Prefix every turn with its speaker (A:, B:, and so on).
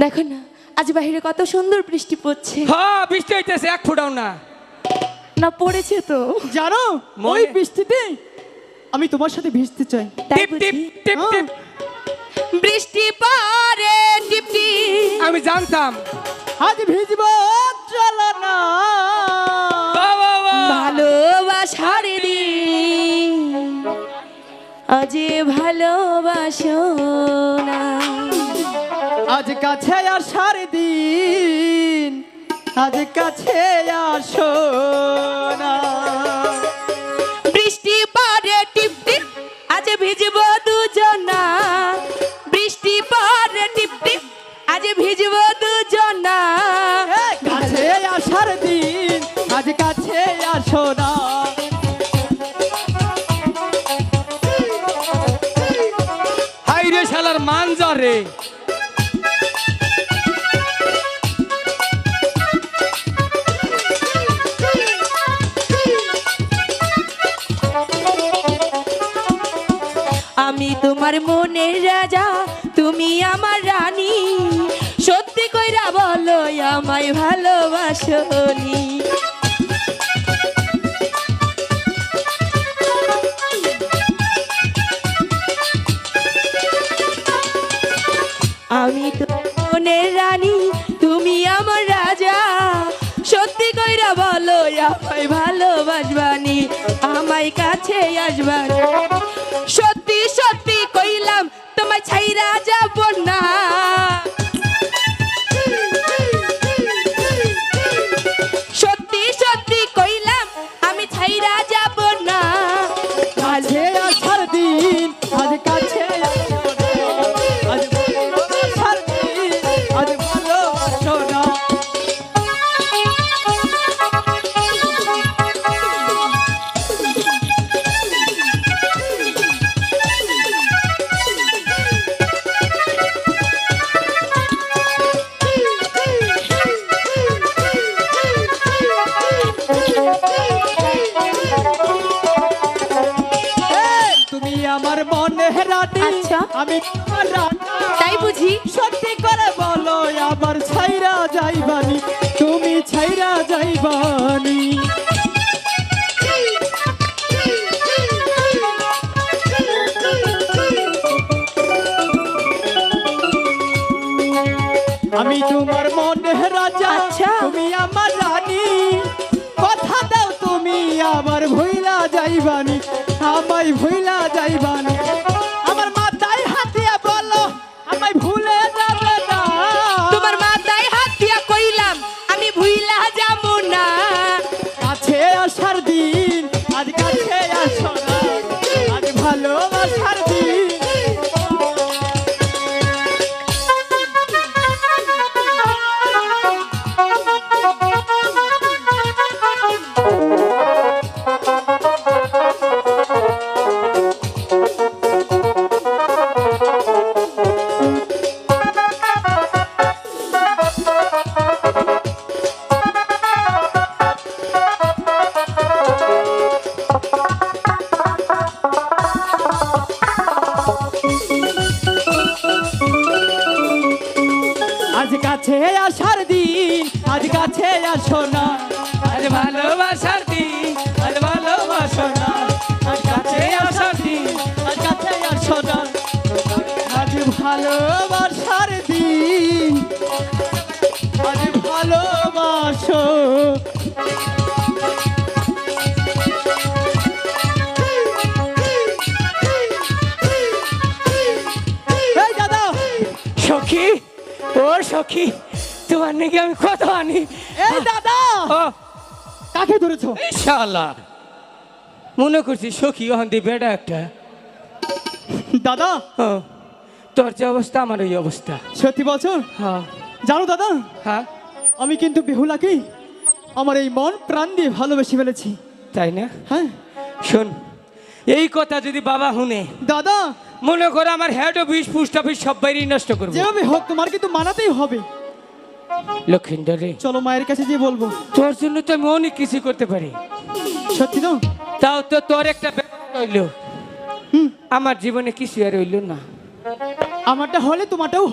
A: দেখো না আজ বাইরে কত সুন্দর বৃষ্টি পড়ছে।
B: হ্যাঁ বৃষ্টি হইতেছে এক ফুটাও না।
A: না পড়েছে তো।
C: জানো ওই বৃষ্টিতে আমি তোমার সাথে ভিজতে চাই।
B: টিপ টিপ টিপ টিপ।
A: বৃষ্টি পরে টিপ টিপ।
B: আমি জানতাম।
C: আজ ভিজবো চলো না।
A: ভালোবাসার দিন আজ ভালোবাসো না।
C: আজ কাছে আসার দিন আজ কাছে আসো না।
A: বৃষ্টি পরে টিপ টিপ আজ ভিজব দুজনা। বৃষ্টি পরে টিপ টিপ আজ ভিজব দুজনা।
C: কাছে আসার দিন আজ কাছে আসো না।
B: হাই রে শালার মানজা রে।
A: আমি তোমার মনের রাজা, তুমি আমার রানী। সত্যি কইরা বলো, আমায় ভালোবাসনি আমি তো মনের রানী, তুমি আমার রাজা। সত্যি কইরা বলো, আমায় ভালোবাসবানি আমায় কাছে আসবানি ছাইরা যাব না।
C: তুমি আমার মনে রানী
A: আচ্ছা।
C: আমি
A: তাই বুঝি
C: সত্যি করে বলো আবার ছাইরা যাইবানি তুমি ছাইরা যাইবানি আমি তোমার মনে রাজা
A: আচ্ছা।
C: তুমি আমার আবার ভুইলা যাইবানি আমায় ভুইলা যাইবানি। আমার মাথায় হাতিয়া বলো আমায় ভুলে যাবে না।
A: তোমার মাথায় হাতিয়া কইলাম আমি ভুইলা যাব না।
C: কাছে আসার দিন আজ কাছে আসো না। আজ ভালোবাসার দিন আজ কাছে আসার দিন আজ কাছে আসো না।
B: আজ ভালোবাসার দিন আজ ভালোবাসো না।
C: আজ কাছে আসার দিন আজ কাছে আসো না। আজ ভালোবাসার দিন আজ ভালোবাসো।
B: সখী ও সখী তোমার নাকি আমি কত আনি।
C: এই দাদা! কাকে ধরেছো?
B: মনে করছি সখী ওখান দিয়ে বেড়া একটা।
C: দাদা!
B: তোর যে অবস্থা আমার ওই অবস্থা।
C: সত্যি বলছো?
B: হ্যাঁ।
C: জানো দাদা
B: হ্যাঁ?
C: আমি কিন্তু বেহুলাকে। আমার এই মন প্রাণ দিয়ে ভালোবেসে ফেলেছি।
B: তাই না?
C: হ্যাঁ।
B: শোন এই কথা যদি বাবা শুনে
C: দাদা!
B: মনে করো আমার হেড অফিস পোস্ট অফিস সব বাইরেই নষ্ট করব।
C: যেভাবে হোক তোমার কিন্তু মানাতেই হবে।
B: লক্ষিন্দরে
C: চলো মায়ের কাছে যে বলব।
B: তোর জন্য তো আমি অনেক কিছু করতে পারি।
C: সত্যি তো?
B: তাও তো তোর একটা ব্যাপার রইল। আমার জীবনে কিছু আর রইল না।
C: আমারটা হলে তোমারটাও